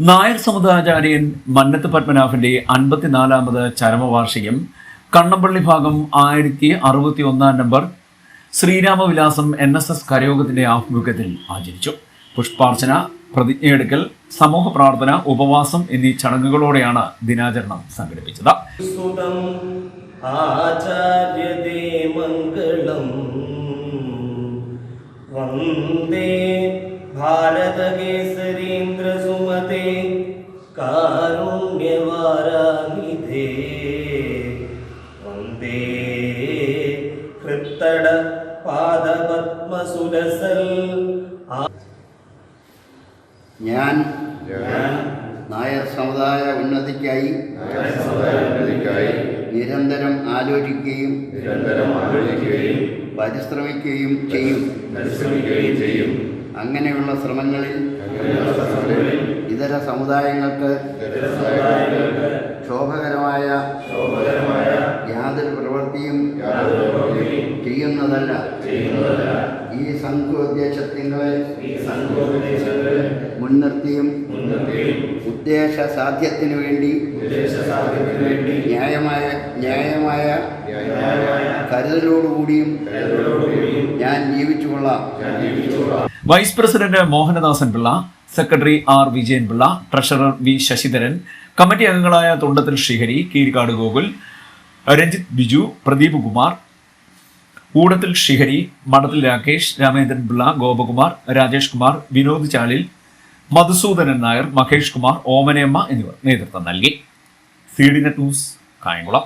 നായർ സമുദായാചാര്യൻ മന്നത്ത് പത്മനാഭന്റെ അൻപത്തിനാലാമത് ചരമവാർഷികം കണ്ണമ്പള്ളി ഭാഗം ആയിരത്തി അറുപത്തി ഒന്നാം number Sreeramavilasam N S S കരയോഗത്തിന്റെ ആഭിമുഖ്യത്തിൽ ആചരിച്ചു. പുഷ്പാർച്ചന പ്രതിജ്ഞയെടുക്കൽ സമൂഹ പ്രാർത്ഥന ഉപവാസം എന്നീ ചടങ്ങുകളോടെയാണ് ദിനാചരണം സംഘടിപ്പിച്ചത്. വന്ദേ ഭാരതകേസരി വന്ദേ ഞാൻ നായർ സമുദായ ഉന്നതിക്കായി നിരന്തരം ആലോചിക്കുകയും ആലോചിക്കുകയും ചെയ്യും. പരിശ്രമിക്കുകയും ചെയ്യും. അങ്ങനെയുള്ള ശ്രമങ്ങളിൽ സമുദായങ്ങൾക്ക് ശോഭകരമായ യാതൊരു പ്രവൃത്തിയും ചെയ്യുന്നതല്ല. ഈ സംഘോദ്ദേശങ്ങളെ മുൻനിർത്തിയും ഉദ്ദേശ സാധ്യത്തിനു വേണ്ടി ന്യായമായ ന്യായമായ കരുതലോടുകൂടിയും ഞാൻ ജീവിച്ചുകൊള്ളാം. Vice president Mohanadasan Pillai secretary R Vijayan Pillai treasurer V Sasidharan committee അംഗങ്ങളായ തുണ്ടത്തിൽ ശ്രീഹരി കീരിക്കാട് ഗോകുൽ രഞ്ജിത്ത് ബിജു പ്രദീപ് കുമാർ ഊടത്തിൽ ശ്രീഹരി മഠത്തിൽ രാകേഷ് രാമേന്ദ്രൻ പിള്ള ഗോപകുമാർ രാജേഷ് കുമാർ വിനോദ് ചാലിൽ മധുസൂദനൻ നായർ മഹേഷ് കുമാർ ഓമനയമ്മ എന്നിവർ നേതൃത്വം നൽകി. C D net news Kayamkulam.